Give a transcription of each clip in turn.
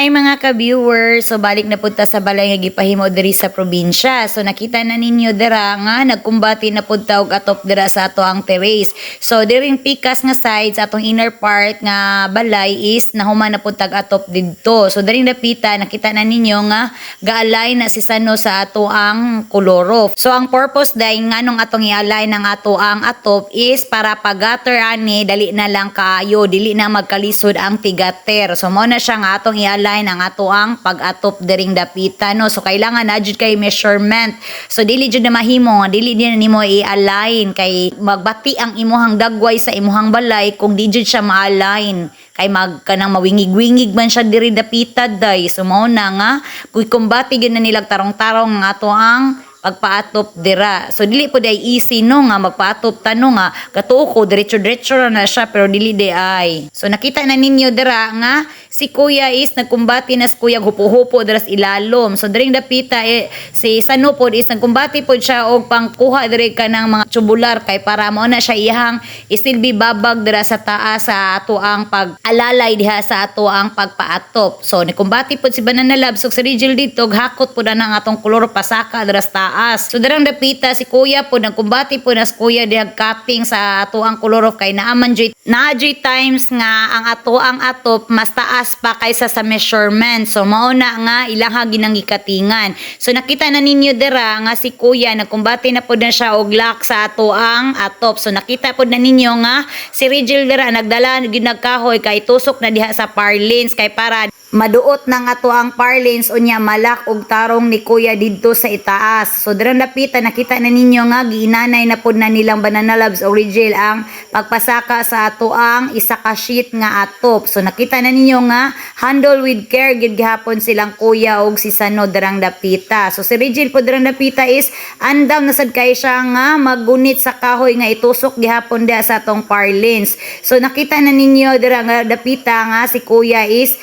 Hi mga ka-viewers! So balik na punta sa balay nga gipahimo diri sa probinsya. So nakita na ninyo dira nga nagkumbati na punta og atop dira sa ato ang terrace. So diring pikas nga side sa atong inner part nga balay is nahuman na punta atop didto. So diring dapita nakita na ninyo nga ga-align na si Sano sa ato ang koloro. So ang purpose dai nganong atong i-align ang ato ang atop is para pag gutter ani dali na lang kaayo, dili na magkalisod ang tigater. So mo na siya nga atong i-align ang ato ang pag-atop diring dapita no. So kailangan na jud kay measurement. So dili jud na mahimo, dili din nimo i-align kay magbati ang imuhang dagway sa imuhang balay kung di jud siya ma-align kay mag kanang mawingig-wingig man siya diri dapita day. So mao na nga kuy kumbati gyud na nilag tarong-tarong nga ato ang pagpaatop dira. So dili po day easy no nga magpaatop tano nga katuo ko diretso-diretso ra na siya pero dili day ay. So nakita na ninyo dira nga si Kuya is nagkumbati na si Kuya hupo-hupo dira sa ilalom. So diring dapita eh, si Sanupod is nagkumbati pod siya og pangkuha diri ka ng mga tubular kay para mo na siya ihang isilbi babag dira sa taas sa ato ang pag-alalay diha sa ato ang pagpaatop. So nikumbati pod si Banana Lab so si Rigel dito hakot pod na ang atong kolor pasaka dira sa taas. So darang dapita si Kuya po nagkumbati po na si Kuya dihag cutting sa ato ang color of kay naaman joy na joy times nga ang ato ang atop mas taas pa kaysa sa measurement. So mao na nga ilang ha ginang gikatingan. So nakita na ninyo dira nga si Kuya nagkumbati na po na siya og lock sa ato ang atop. So nakita po na ninyo nga si Rigel dira nagdala ginagkahoy kay tusok na diha sa parlins kay para maduot ng ato ang parlins unya malak og tarong ni kuya didto sa itaas. So dirang napita nakita na ninyo nga giinanay na pod na nilang banana labs original ang pagpasaka sa ato ang isa ka sheet nga atop. So nakita na ninyo nga handle with care gid gihapon silang kuya og si Sano dirang dapita. So si Rigel po dirang dapita is andam na sad kay siya nga maggunit sa kahoy nga itusok gihapon dia sa atong parlins. So nakita na ninyo dirang dapita nga si kuya is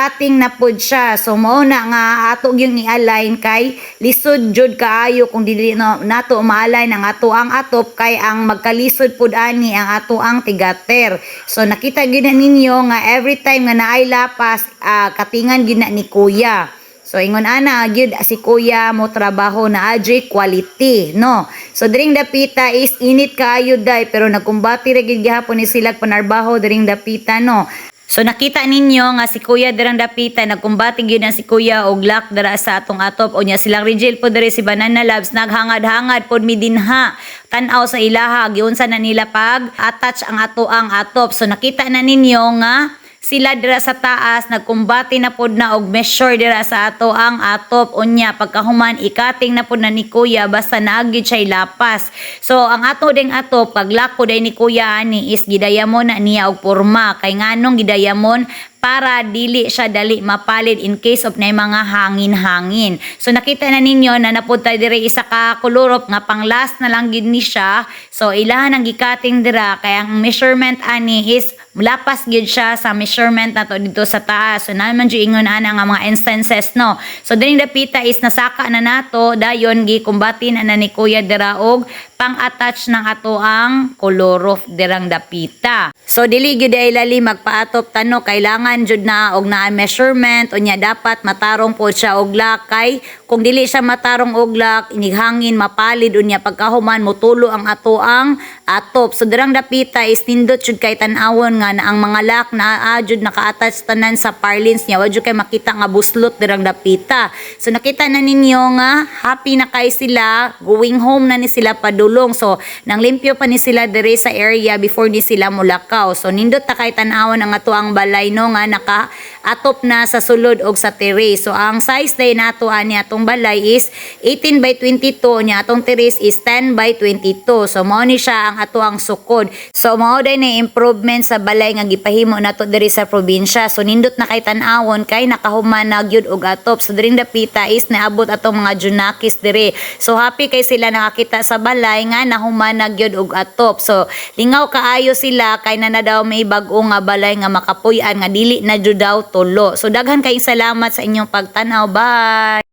nagcutting na pod siya. So mao na nga ato yung i-align kay lisod jud kaayo kung dili no, nato ma-align ang ato ang atop kay ang magkalisod pod ani ang ato ang tigater. So nakita gyud na ninyo nga every time nga naay lapas ah, katingan gyud ni kuya. So ingon ana gyud si kuya mo trabaho na adjay quality no. So diring dapita is init kaayo day pero nagkumbati ra gyud gihapon ni silag panarbaho diring dapita no. So nakita ninyo nga si Kuya dirang dapita nagkumbati gyud ang si Kuya og lock dira sa atong atop. O nya silang Rigel po diri si Banana Labs. Naghangad-hangad pod mi dinha. Tan-aw sa ilaha giunsa na nila pag attach ang ato ang atop. So nakita na ninyo nga sila dira sa taas nagkumbati na pod na og measure dira sa ato ang atop unya pagkahuman ikating na pod na ni kuya basta naagid siya lapas. So ang ato ding atop paglako day ni kuya ani is gidayamon na niya og porma. Kay nganong gidayamon para dili siya dali mapalid in case of na mga hangin-hangin. So nakita na ninyo na napunta dire isa ka kulurop nga pang last na lang gid ni siya. So ilahan ang gikating dira kaya ang measurement ani is lapas gyud siya sa measurement nato dito sa taas. So naman jud ingon ana nga mga instances no. So dining dapita is nasaka na nato dayon gikumbati na na ni Kuya dira og pang-attach ng ato ang kolorof dirang dapita. So dili gyud ay lali magpaatop tano kailangan jud na og na measurement unya dapat matarong po siya og lock kay kung dili siya matarong og lock inighangin mapalid unya pagkahuman motulo ang ato ang atop. So dirang dapita is nindot jud kay tan-awon nga na ang mga lock na jud naka-attach tanan sa parlins niya wa kay makita nga buslot dirang dapita. So nakita na ninyo nga happy na kay sila going home na ni sila padulong. So nang limpyo pa ni sila dire sa area before ni sila mulakaw. So nindot ta kay tan-awon ang ato ang balay no nga naka atop na sa sulod og sa terrace. So ang size day nato ani atong balay is 18 by 22 nya atong terrace is 10 by 22. So mao ni siya ang ato ang sukod. So mao day na improvement sa balay nga gipahimo nato diri sa probinsya. So nindot na kay tan-awon kay nakahuman na gyud og atop. So diring dapita is naabot atong mga junakis diri. So happy kay sila nakakita sa balay nga nahuman na gyud og atop. So lingaw kaayo sila kay na na daw may bag-o nga balay nga makapuy-an nga dili na jud tulo. So daghan kay salamat sa inyong pagtanaw. Bye.